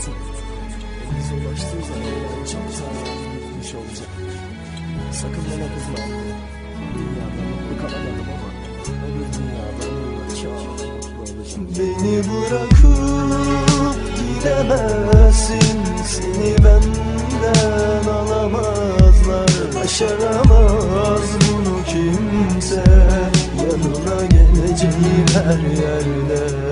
unutun. Elinize ulaştığı zaman çoktan unutmuş olacak. Sakın bana kızma. Dünyada mutlu kalamadım ama öbür dünyada çok. Beni bırakıp gidemezsin Seni benden alamazlar Başaramaz bunu kimse Yanına geleceğim her yerde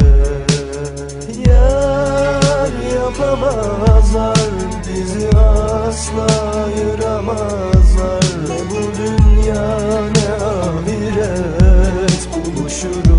yapamazlar Bizi asla ayıramazlar Ne bu dünya ne ahiret Buluşuruz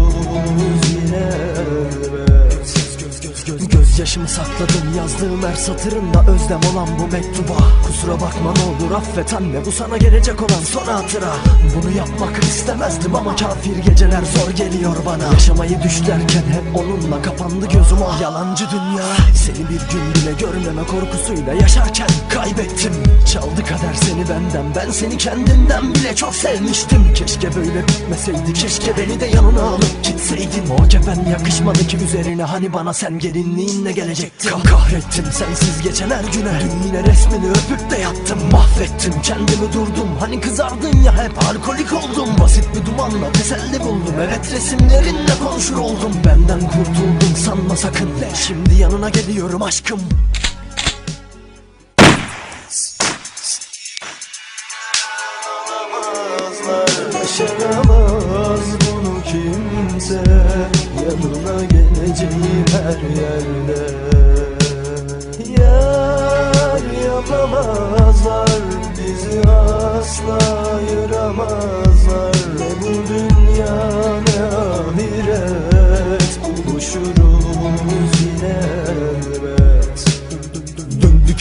Gözyaşımı sakladım yazdığım her satırında özlem olan bu mektuba. Kusura bakma ne olur affet anne bu sana gelecek olan son hatıra. Bunu yapmak istemezdim ama kafir geceler zor geliyor bana. Yaşamayı düşlerken hep onunla kapandı gözüm o yalancı dünya. Seni bir gün bile görmeme korkusuyla yaşarken kaybettim. Çaldı kader seni benden ben seni kendinden bile çok sevmiştim. Keşke böyle bitmeseydi keşke beni de yanına alıp gitseydin O kefen yakışmadı ki üzerine. Hani bana sen gelinliğinle gelecektin Kah kahrettim sensiz geçen her güne. Dün yine resmini öpüp de yattım. Mahvettim kendimi durdum. Hani kızardın ya hep alkolik oldum. Basit bir dumanla teselli buldum. Evet resimlerinle konuşur oldum. Benden kurtuldun sanma sakın. Şimdi yanına geliyorum aşkım. Başaramaz yapamazlar Bizi asla ayıramazlar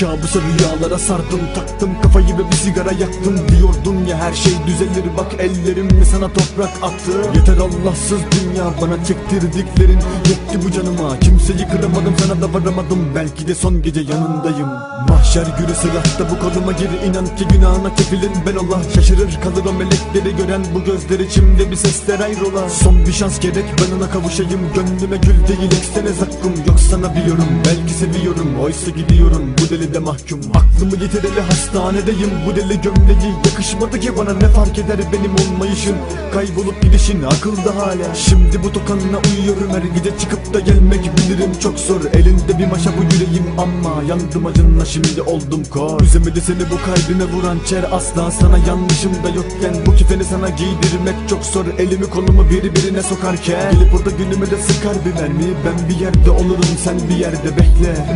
kabusa rüyalara sardım Taktım kafayı ve bir sigara yaktım. Diyordun ya her şey düzelir Bak ellerimle sana toprak attı Yeter Allahsız dünya bana çektirdiklerin Yetti bu canıma. Kimseyi kıramadım sana da varamadım Belki de son gece yanındayım. Mahşer günü sıratta bu koluma gir inan ki günahına kefilin ben ola. Şaşırır kalır o melekleri gören bu gözler içimde bir sesler ayrola. Son bir şans gerek ben ona kavuşayım Gönlüme gül değil eksene zakkım. Yok sana biliyorum belki seviyorum Oysa gidiyorum. Bu deli de mahkum Aklımı yitireli hastanedeyim. Bu deli gömleği yakışmadı ki bana Ne fark eder benim olmayışın? Kaybolup gidişin akılda hala. Şimdi bu tokanla uyuyorum her gece Çıkıp da gelmek bilirim. Çok zor Elinde bir maşa bu yüreğim ama Yandım acınla şimdi oldum kor. Üzemedi seni bu kalbime vuran çer Asla sana yanlışım da yokken. Bu kefeni sana giydirmek çok zor Elimi kolumu birbirine sokarken. Gelip orada günüme de sıkar bir mermi. Ben bir yerde olurum sen bir yerde bekle.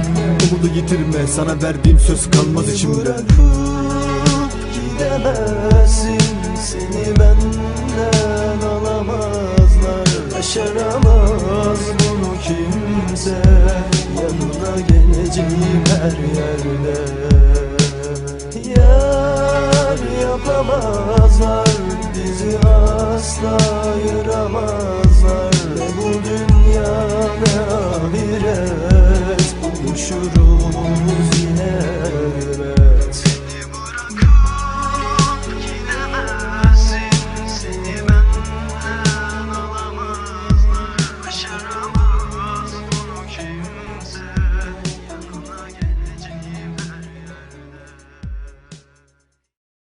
Umudu yitirme sana verdiğim söz kalmaz içimde. Gidemezsin Seni benden alamazlar. Başaramaz bunu kimse. Yanına geleceğim her yerde. Yar yapamazlar. Bizi asla